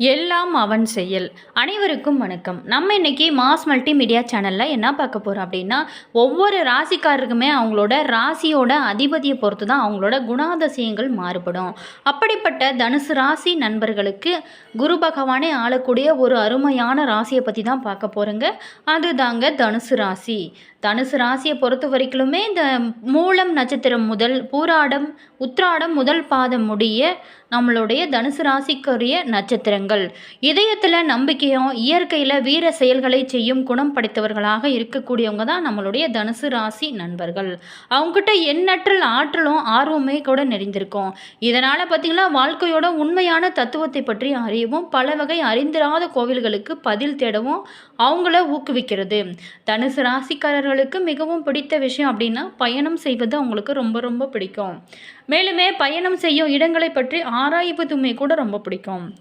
எல்லாம் அவன் செயல். அனைவருக்கும் வணக்கம். நம்ம இன்னைக்கு மாஸ் மல்டிமீடியா சேனலில் என்ன பார்க்க போகிறோம் அப்படின்னா ஒவ்வொரு ராசிக்காரருக்குமே அவங்களோட ராசியோட அதிபதியை பொறுத்து தான் அவங்களோட குணாதிசயங்கள் மாறுபடும். அப்படிப்பட்ட தனுசு ராசி நண்பர்களுக்கு குரு பகவானே ஆளக்கூடிய ஒரு அருமையான ராசியை பற்றி தான் பார்க்க போகிறோங்க அதுதாங்க தனுசு ராசி. தனுசு ராசியை பொறுத்த வரைக்குமே இந்த மூலம் நட்சத்திரம் முதல் பூராடம் உத்ராடம் முதல் பாதம் முடிய நம்மளுடைய தனுசு ராசிக்குரிய நட்சத்திரங்கள். இதயத்தில் நம்பிக்கையும் இயற்கையில் வீர செயல்களை செய்யும் குணம் படைத்தவர்களாக இருக்கக்கூடியவங்க தான் நம்மளுடைய தனுசு ராசி நண்பர்கள். அவங்ககிட்ட எண்ணற்றல் ஆற்றலும் ஆர்வமே கூட நிறைந்திருக்கும். இதனால் பார்த்திங்கன்னா வாழ்க்கையோட உண்மையான தத்துவத்தை பற்றி அறியவும் பல வகை அறிந்திராத கோவில்களுக்கு பதில் தேடவும் அவங்கள ஊக்குவிக்கிறது. தனுசு ராசிக்காரர்களுக்கு மிகவும் பிடித்த விஷயம் அப்படின்னா பயணம் செய்வது அவங்களுக்கு ரொம்ப ரொம்ப பிடிக்கும். மேலுமே பயணம் செய்யும் இடங்களை பற்றி ஆராய்வதுமே கூட ரொம்ப பிடிக்கும்.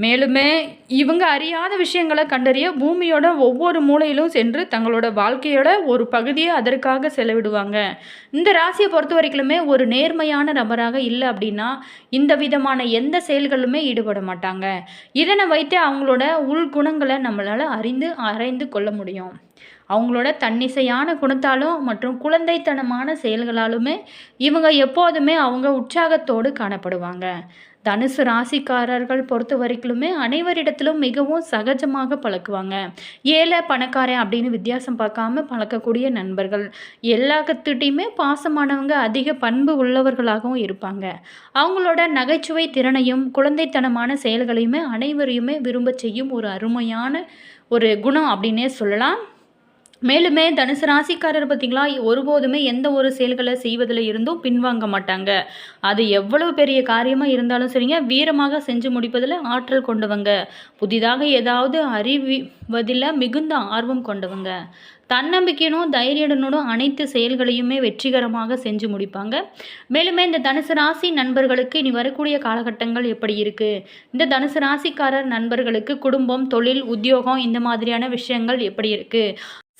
மேலுமே இவங்க அறியாத விஷயங்களை கண்டறிய பூமியோட ஒவ்வொரு மூலையிலும் சென்று தங்களோட வாழ்க்கையோட ஒரு பகுதியை அதற்காக செலவிடுவாங்க. இந்த ராசியை பொறுத்த வரைக்குமே ஒரு நேர்மையான நபராக இல்லை அப்படின்னா இந்த விதமான எந்த செயல்களுமே ஈடுபட மாட்டாங்க. இதனை வைத்து அவங்களோட உள்குணங்களை நம்மளால் அறிந்து ஆராய்ந்து கொள்ள முடியும். அவங்களோட தன்னிசையான குணத்தாலும் மற்றும் குழந்தைத்தனமான செயல்களாலுமே இவங்க எப்போதுமே அவங்க உற்சாகத்தோடு காணப்படுவாங்க. தனுசு ராசிக்காரர்கள் பொறுத்த வரைக்குமே அனைவரிடத்திலும் மிகவும் சகஜமாக பழக்குவாங்க. ஏழை பணக்காரன் அப்படின்னு வித்தியாசம் பார்க்காம பழக்கக்கூடிய நண்பர்கள். எல்லாத்துட்டையுமே பாசமானவங்க அதிக பண்பு உள்ளவர்களாகவும் இருப்பாங்க. அவங்களோட நகைச்சுவை திறனையும் குழந்தைத்தனமான செயல்களையுமே அனைவரையுமே விரும்ப செய்யும் ஒரு அருமையான ஒரு குணம் அப்படின்னே சொல்லலாம். மேலுமே தனுசு ராசிக்காரர் பார்த்திங்களா ஒருபோதுமே எந்த ஒரு செயல்களை செய்வதில் இருந்தும் பின்வாங்க மாட்டாங்க. அது எவ்வளவு பெரிய காரியமாக இருந்தாலும் சரிங்க வீரமாக செஞ்சு முடிப்பதில் ஆற்றல் கொண்டவங்க. புதிதாக ஏதாவது அறிவிவதில் மிகுந்த ஆர்வம் கொண்டவங்க. தன்னம்பிக்கையினும் தைரியனுடன் அனைத்து செயல்களையுமே வெற்றிகரமாக செஞ்சு முடிப்பாங்க. மேலுமே இந்த தனுசு ராசி நண்பர்களுக்கு இனி வரக்கூடிய காலகட்டங்கள் எப்படி இருக்குது இந்த தனுசு ராசிக்காரர் நண்பர்களுக்கு குடும்பம் தொழில் உத்தியோகம் இந்த மாதிரியான விஷயங்கள் எப்படி இருக்குது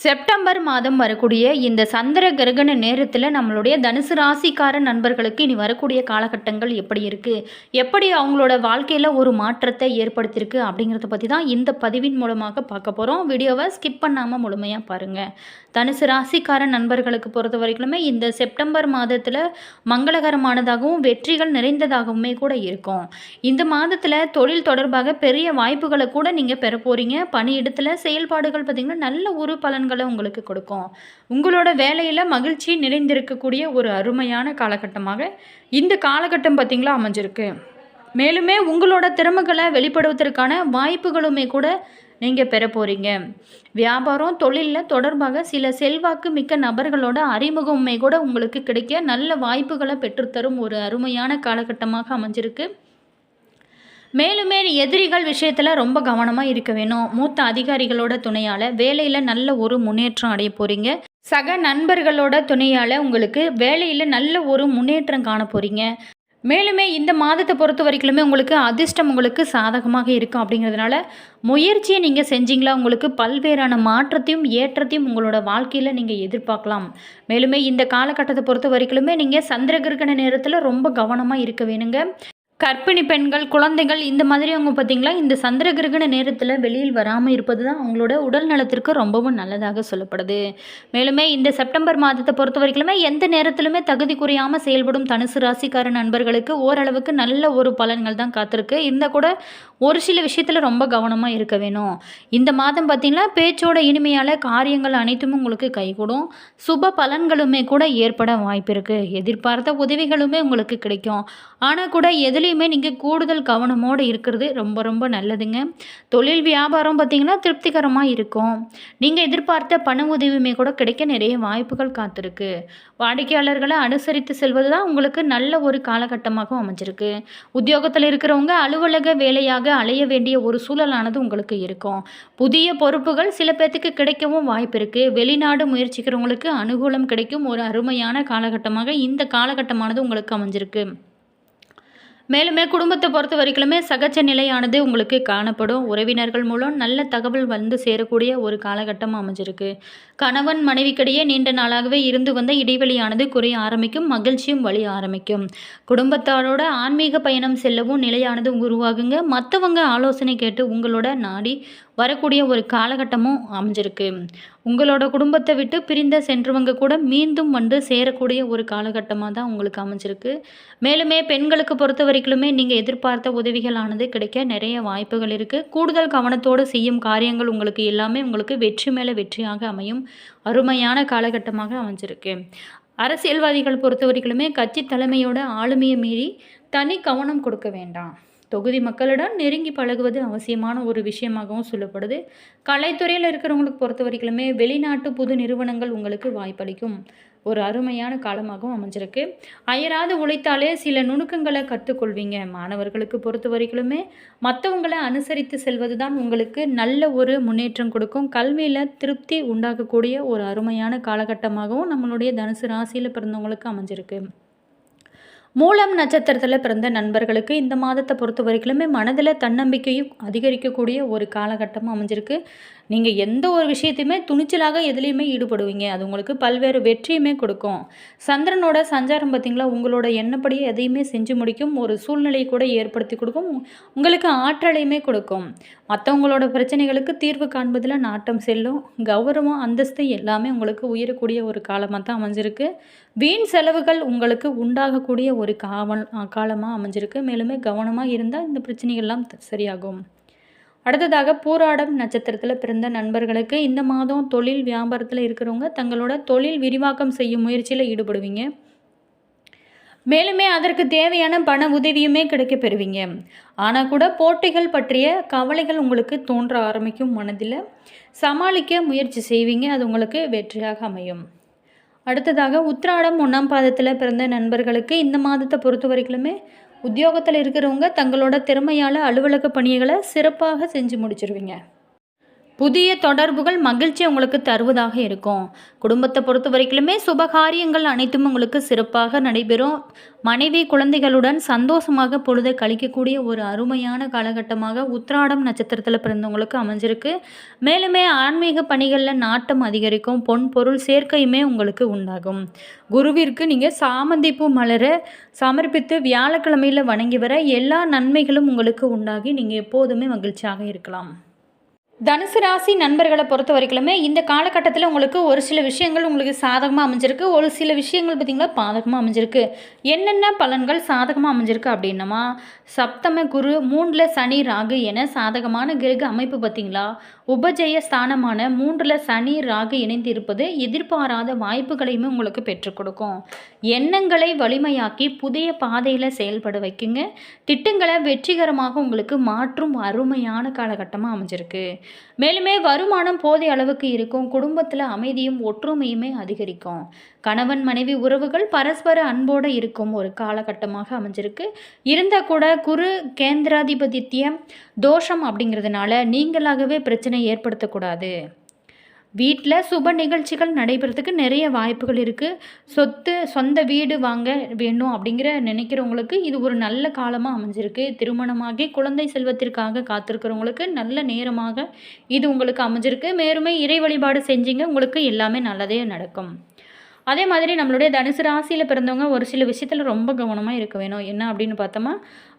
செப்டம்பர் மாதம் வரக்கூடிய இந்த சந்திர கிரகண நேரத்தில் நம்மளுடைய தனுசு ராசிக்கார நண்பர்களுக்கு இனி வரக்கூடிய காலகட்டங்கள் எப்படி இருக்குது எப்படி அவங்களோட வாழ்க்கையில் ஒரு மாற்றத்தை ஏற்படுத்தியிருக்கு அப்படிங்கிறத பற்றி தான் இந்த பதிவின் மூலமாக பார்க்க போகிறோம் வீடியோவை ஸ்கிப் பண்ணாமல் முழுமையாக பாருங்கள் தனுசு ராசிக்கார நண்பர்களுக்கு பொறுத்த வரைக்குமே இந்த செப்டம்பர் மாதத்தில் மங்களகரமானதாகவும் வெற்றிகள் நிறைந்ததாகவுமே கூட இருக்கும். இந்த மாதத்தில் தொழில் தொடர்பாக பெரிய வாய்ப்புகளை கூட நீங்கள் பெற போகிறீங்க பணியிடத்தில் செயல்பாடுகள் பார்த்திங்கன்னா நல்ல ஒரு பலன்கள் உங்களுக்கு கொடுக்கும். உங்களோட வேலையில் மகிழ்ச்சி நிறைந்திருக்கக்கூடிய ஒரு அருமையான காலகட்டமாக இந்த காலகட்டம் பார்த்திங்களா அமைஞ்சிருக்கு. மேலுமே உங்களோட திறமைகளை வெளிப்படுவதற்கான வாய்ப்புகளுமே கூட நீங்கள் பெற போகிறீங்க வியாபாரம் தொழிலில் தொடர்பாக சில செல்வாக்கு மிக்க நபர்களோட அறிமுகமே கூட உங்களுக்கு கிடைக்க நல்ல வாய்ப்புகளை பெற்றுத்தரும் ஒரு அருமையான காலகட்டமாக அமைஞ்சிருக்கு. மேலுமே எதிரிகள் விஷயத்தில் ரொம்ப கவனமாக இருக்க வேணும். மூத்த அதிகாரிகளோட துணையால் வேலையில் நல்ல ஒரு முன்னேற்றம் அடைய போகிறீங்க சக நண்பர்களோட துணையால் உங்களுக்கு வேலையில் நல்ல ஒரு முன்னேற்றம் காண போகிறீங்க மேலுமே இந்த மாதத்தை பொறுத்த வரைக்குமே உங்களுக்கு அதிர்ஷ்டம் உங்களுக்கு சாதகமாக இருக்கும் அப்படிங்கிறதுனால முயற்சியை நீங்கள் செஞ்சீங்களா? உங்களுக்கு பல்வேறான மாற்றத்தையும் ஏற்றத்தையும் உங்களோட வாழ்க்கையில் நீங்கள் எதிர்பார்க்கலாம். மேலுமே இந்த காலகட்டத்தை பொறுத்த வரைக்குமே நீங்கள் சந்திர கிரகண நேரத்தில் ரொம்ப கவனமாக இருக்க வேணுங்க. கர்ப்பிணி பெண்கள் குழந்தைகள் இந்த மாதிரி அவங்க பார்த்திங்களா இந்த சந்திர கிரகண நேரத்தில் வெளியில் வராமல் இருப்பது தான் அவங்களோட உடல் நலத்திற்கு ரொம்பவும் நல்லதாக சொல்லப்படுது. மேலுமே இந்த செப்டம்பர் மாதத்தை பொறுத்த வரைக்குமே எந்த நேரத்திலுமே தகுதி குறையாமல் செயல்படும் தனுசு ராசிக்கார நண்பர்களுக்கு ஓரளவுக்கு நல்ல ஒரு பலன்கள் தான் காத்திருக்கு. இந்த கூட ஒரு சில விஷயத்தில் ரொம்ப கவனமாக இருக்க வேணும். இந்த மாதம் பார்த்திங்கன்னா பேச்சோட இனிமையால் காரியங்கள் அனைத்தும் உங்களுக்கு கைகூடும். சுப பலன்களுமே கூட ஏற்பட வாய்ப்பு இருக்குது எதிர்பார்த்த உதவிகளுமே உங்களுக்கு கிடைக்கும். ஆனால் கூட எதிலையும் நீங்கள் கூடுதல் கவனமோடு இருக்கிறது ரொம்ப ரொம்ப நல்லதுங்க. தொழில் வியாபாரம் பார்த்திங்கன்னா திருப்திகரமாக இருக்கும். நீங்கள் எதிர்பார்த்த பண உதவியுமே கூட கிடைக்க நிறைய வாய்ப்புகள் காத்திருக்கு. வாடிக்கையாளர்களை அனுசரித்து செல்வது தான் உங்களுக்கு நல்ல ஒரு காலகட்டமாகவும் அமைஞ்சிருக்கு. உத்தியோகத்தில் இருக்கிறவங்க அலுவலக வேலையாக அலைய வேண்டிய ஒரு சூழலானது உங்களுக்கு இருக்கும். புதிய பொறுப்புகள் சில பேர்த்துக்கு கிடைக்கவும் வாய்ப்பு இருக்குது வெளிநாடு முயற்சிக்கிறவங்களுக்கு அனுகூலம் கிடைக்கும் ஒரு அருமையான காலகட்டமாக இந்த காலகட்டமானது உங்களுக்கு அமைஞ்சிருக்கு. மேலுமே குடும்பத்தை பொறுத்த வரைக்குமே சகஜ நிலையானது உங்களுக்கு காணப்படும். உறவினர்கள் மூலம் நல்ல தகவல் வந்து சேரக்கூடிய ஒரு காலகட்டம் அமைஞ்சிருக்கு. கணவன் மனைவிக்கிடையே நீண்ட நாளாகவே இருந்து வந்த இடைவெளியானது குறைய ஆரம்பிக்கும் மகிழ்ச்சியும் வழி ஆரம்பிக்கும். குடும்பத்தாரோட ஆன்மீக பயணம் செல்லவும் நிலையானது உருவாகுங்க. மற்றவங்க ஆலோசனை கேட்டு உங்களோட நாடி வரக்கூடிய ஒரு காலகட்டமும் அமைஞ்சிருக்கு. உங்களோட குடும்பத்தை விட்டு பிரிந்த சென்றவங்க கூட மீண்டும் வந்து சேரக்கூடிய ஒரு காலகட்டமாக தான் உங்களுக்கு அமைஞ்சிருக்கு. மேலுமே பெண்களுக்கு பொறுத்த வரைக்குமே நீங்கள் எதிர்பார்த்த உதவிகளானது கிடைக்க நிறைய வாய்ப்புகள் இருக்குது கூடுதல் கவனத்தோடு செய்யும் காரியங்கள் உங்களுக்கு எல்லாமே உங்களுக்கு வெற்றி மேலே வெற்றியாக அமையும். அருமையான காலகட்டமாக அமைஞ்சிருக்கு. அரசியல்வாதிகள் பொறுத்த வரைக்குமே கட்சி தலைமையோட ஆளுமையை மீறி தனி கவனம் கொடுக்க வேண்டாம். தொகுதி மக்களுடன் நெருங்கி பழகுவது அவசியமான ஒரு விஷயமாகவும் சொல்லப்படுது. கலைத்துறையில் இருக்கிறவங்களுக்கு பொறுத்த வரைக்குமே வெளிநாட்டு புது நிறுவனங்கள் உங்களுக்கு வாய்ப்பளிக்கும். ஒரு அருமையான காலமாகவும் அமைஞ்சிருக்கு. அயராது உழைத்தாலே சில நுணுக்கங்களை கற்றுக்கொள்வீங்க. மாணவர்களுக்கு பொறுத்த வரைக்குமே மற்றவங்களை அனுசரித்து செல்வது தான் உங்களுக்கு நல்ல ஒரு முன்னேற்றம் கொடுக்கும். கல்வியில் திருப்தி உண்டாக்கக்கூடிய ஒரு அருமையான காலகட்டமாகவும் நம்மளுடைய தனுசு ராசியில் பிறந்தவங்களுக்கு அமைஞ்சிருக்கு. மூலம் நட்சத்திரத்தில் பிறந்த நண்பர்களுக்கு இந்த மாதத்தை பொறுத்த வரைக்குமே மனதில் தன்னம்பிக்கையும் அதிகரிக்கக்கூடிய ஒரு காலகட்டமும் அமைஞ்சிருக்கு. நீங்கள் எந்த ஒரு விஷயத்தையுமே துணிச்சலாக எதுலேயுமே ஈடுபடுவீங்க. அது உங்களுக்கு பல்வேறு வெற்றியுமே கொடுக்கும். சந்திரனோட சஞ்சாரம் பார்த்திங்களா? உங்களோட எண்ணப்படியே எதையுமே செஞ்சு முடிக்கும். ஒரு சூழ்நிலையை கூட ஏற்படுத்தி கொடுக்கும். உங்களுக்கு ஆற்றலையுமே கொடுக்கும். மற்றவங்களோட பிரச்சனைகளுக்கு தீர்வு காண்பதில் நாட்டம் செல்லும். கௌரவம் அந்தஸ்து எல்லாமே உங்களுக்கு உயரக்கூடிய ஒரு காலமாக தான் அமைஞ்சிருக்கு. வீண் செலவுகள் உங்களுக்கு உண்டாகக்கூடிய ஒரு காவல் காலமாக அமைஞ்சிருக்கு. மேலுமே கவனமாக இருந்தால் இந்த பிரச்சனைகள்லாம் சரியாகும். அடுத்ததாக பூராடம் நட்சத்திரத்தில் பிறந்த நண்பர்களுக்கு இந்த மாதம் தொழில் வியாபாரத்தில் இருக்கிறவங்க தங்களோட தொழில் விரிவாக்கம் செய்யும் முயற்சியில் ஈடுபடுவீங்க. மேலுமே அதற்கு தேவையான பண உதவியுமே கிடைக்க பெறுவீங்க. ஆனால் கூட போட்டிகள் பற்றிய கவலைகள் உங்களுக்கு தோன்ற ஆரம்பிக்கும் மனதில் சமாளிக்க முயற்சி செய்வீங்க. அது உங்களுக்கு வெற்றியாக அமையும். அடுத்ததாக உத்ராடம் ஒன்றாம் பாதத்தில் பிறந்த நண்பர்களுக்கு இந்த மாதத்தை பொறுத்த வரைக்குமே உத்தியோகத்தில் இருக்கிறவங்க தங்களோட திறமையால் அலுவலக பணிகளை சிறப்பாக செஞ்சு முடிச்சிருவீங்க. புதிய தொடர்புகள் மகிழ்ச்சி உங்களுக்கு தருவதாக இருக்கும். குடும்பத்தை பொறுத்த வரைக்குமே சுபகாரியங்கள் அனைத்தும் உங்களுக்கு சிறப்பாக நடைபெறும். மனைவி குழந்தைகளுடன் சந்தோஷமாக பொழுதை கழிக்கக்கூடிய ஒரு அருமையான காலகட்டமாக உத்ராடம் நட்சத்திரத்தில் பிறந்தவங்களுக்கு அமைஞ்சிருக்கு. மேலுமே ஆன்மீக பணிகளில் நாட்டம் அதிகரிக்கும். பொன் பொருள் சேர்க்கையுமே உங்களுக்கு உண்டாகும். குருவிற்கு நீங்கள் சாமந்திப்பு மலர சமர்ப்பித்து வியாழக்கிழமையில் வணங்கி வர எல்லா நன்மைகளும் உங்களுக்கு உண்டாகி நீங்கள் எப்போதுமே மகிழ்ச்சியாக இருக்கலாம். தனுசு ராசி நண்பர்களை பொறுத்த வரைக்குமே இந்த காலகட்டத்தில் உங்களுக்கு ஒரு சில விஷயங்கள் உங்களுக்கு சாதகமாக அமைஞ்சிருக்கு. ஒரு சில விஷயங்கள் பார்த்திங்களா பாதகமாக அமைஞ்சிருக்கு. என்னென்ன பலன்கள் சாதகமாக அமைஞ்சிருக்கு அப்படின்னமா சப்தம குரு மூன்றில் சனி ராகு என சாதகமான கிரக அமைப்பு பார்த்திங்களா உபஜய ஸ்தானமான மூன்றில் சனி ராகு இணைந்து இருப்பது எதிர்பாராத வாய்ப்புகளையுமே உங்களுக்கு பெற்றுக் கொடுக்கும். எண்ணங்களை வலிமையாக்கி புதிய பாதையில் செயல்பட வைக்குங்க. திட்டங்களை வெற்றிகரமாக உங்களுக்கு மாற்றும் அருமையான காலகட்டமாக அமைஞ்சிருக்கு. மேலுமே வருமானம் போதிய அளவுக்கு இருக்கும். குடும்பத்தில் அமைதியும் ஒற்றுமையுமே அதிகரிக்கும். கணவன் மனைவி உறவுகள் பரஸ்பர அன்போடு இருக்கும். ஒரு காலகட்டமாக அமைஞ்சிருக்கு. இருந்தால் கூட குரு கேந்திராதிபதித்யம் தோஷம் அப்படிங்கிறதுனால நீங்களாகவே பிரச்சனை ஏற்படுத்தக்கூடாது. வீட்டில் சுப நிகழ்ச்சிகள் நடைபெறத்துக்கு நிறைய வாய்ப்புகள் இருக்குது சொத்து சொந்த வீடு வாங்க வேணும் அப்படிங்கிற நினைக்கிறவங்களுக்கு இது ஒரு நல்ல காலமாக அமைஞ்சிருக்கு. திருமணமாகி குழந்தை செல்வத்திற்காக காத்திருக்கிறவங்களுக்கு நல்ல நேரமாக இது உங்களுக்கு அமைஞ்சிருக்கு. மேலுமே இறை வழிபாடு செஞ்சீங்க உங்களுக்கு எல்லாமே நல்லதே நடக்கும். அதே மாதிரி நம்மளுடைய தனுசு ராசியில் பிறந்தவங்க ஒரு சில விஷயத்தில் ரொம்ப கவனமாக இருக்க வேணும். என்ன அப்படின்னு பார்த்தோமா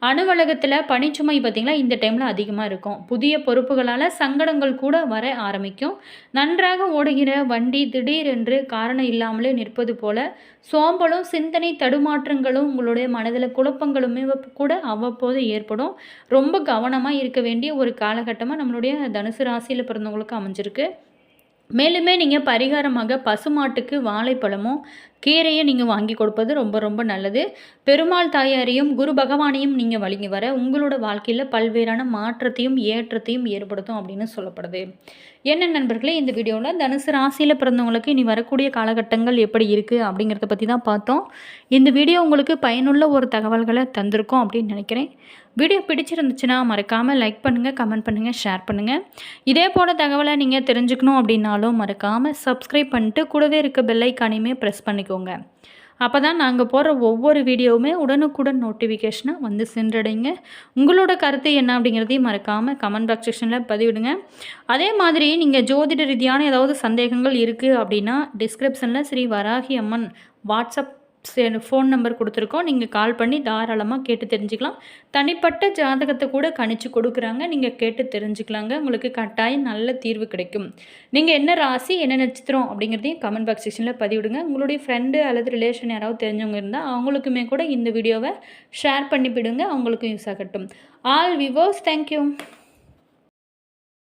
அலுவலகத்தில் பணிச்சுமை பார்த்திங்களா இந்த டைமில் அதிகமாக இருக்கும். புதிய பொறுப்புகளால் சங்கடங்கள் கூட வர ஆரம்பிக்கும். நன்றாக ஓடுகிற வண்டி திடீரென்று காரணம் இல்லாமலே நிற்பது போல் சோம்பலும் சிந்தனை தடுமாற்றங்களும் உங்களுடைய மனதில் குழப்பங்களுமே கூட அவ்வப்போது ஏற்படும். ரொம்ப கவனமாக இருக்க வேண்டிய ஒரு காலகட்டமாக நம்மளுடைய தனுசு ராசியில் பிறந்தவங்களுக்கு அமைஞ்சிருக்கு. மேலுமே நீங்கள் பரிகாரமாக பசுமாட்டுக்கு வாழைப்பழமும் கீரையை நீங்கள் வாங்கி கொடுப்பது ரொம்ப ரொம்ப நல்லது. பெருமாள் தாயாரையும் குரு பகவானையும் நீங்கள் வழங்கி வர உங்களோட வாழ்க்கையில் பல்வேறான மாற்றத்தையும் ஏற்றத்தையும் ஏற்படுத்தும் அப்படின்னு சொல்லப்படுது. என்ன நண்பர்களே இந்த வீடியோவில் தனுசு ராசியில் பிறந்தவங்களுக்கு இனி வரக்கூடிய காலகட்டங்கள் எப்படி இருக்குது அப்படிங்கிறத பற்றி தான் பார்த்தோம். இந்த வீடியோ உங்களுக்கு பயனுள்ள ஒரு தகவல்களை தந்திருக்கோம் அப்படின்னு நினைக்கிறேன். வீடியோ பிடிச்சிருந்துச்சுன்னா மறக்காமல் லைக் பண்ணுங்கள் கமெண்ட் பண்ணுங்கள் ஷேர் பண்ணுங்கள் இதே போல் தகவலை நீங்கள் தெரிஞ்சுக்கணும் அப்படின்னாலும் மறக்காமல் சப்ஸ்கிரைப் பண்ணிட்டு கூடவே இருக்க பெல்லைக்கானையுமே ப்ரெஸ் பண்ணிக்கோங்க அப்போ தான் நாங்கள் போடுற ஒவ்வொரு வீடியோவுமே உடனுக்குடன் நோட்டிஃபிகேஷனாக வந்து சென்றடைங்க. உங்களோட கருத்து என்ன அப்படிங்கிறதையும் மறக்காமல் கமெண்ட் பாக்ஸ் செக்ஷனில் பதிவிடுங்க. அதே மாதிரி நீங்கள் ஜோதிட ரீதியான ஏதாவது சந்தேகங்கள் இருக்குது அப்படின்னா டிஸ்கிரிப்ஷனில் Sri Varahi Amman WhatsApp phone number கொடுத்துருக்கோம். நீங்கள் கால் பண்ணி தாராளமாக கேட்டு தெரிஞ்சுக்கலாம். தனிப்பட்ட ஜாதகத்தை கூட கணிச்சு கொடுக்குறாங்க. நீங்கள் கேட்டு தெரிஞ்சுக்கலாங்க. உங்களுக்கு கட்டாயம் நல்ல தீர்வு கிடைக்கும். நீங்கள் என்ன ராசி என்ன நட்சத்திரம் அப்படிங்கிறதையும் கமெண்ட் பாக்ஸ் செக்ஷனில் பதிவிடுங்க. உங்களுடைய ஃப்ரெண்டு அல்லது ரிலேஷன் யாராவது தெரிஞ்சவங்க இருந்தால் அவங்களுக்குமே கூட இந்த வீடியோவை ஷேர் பண்ணிவிடுங்க அவங்களுக்கும் யூஸ் ஆகட்டும். All விவோஸ் thank you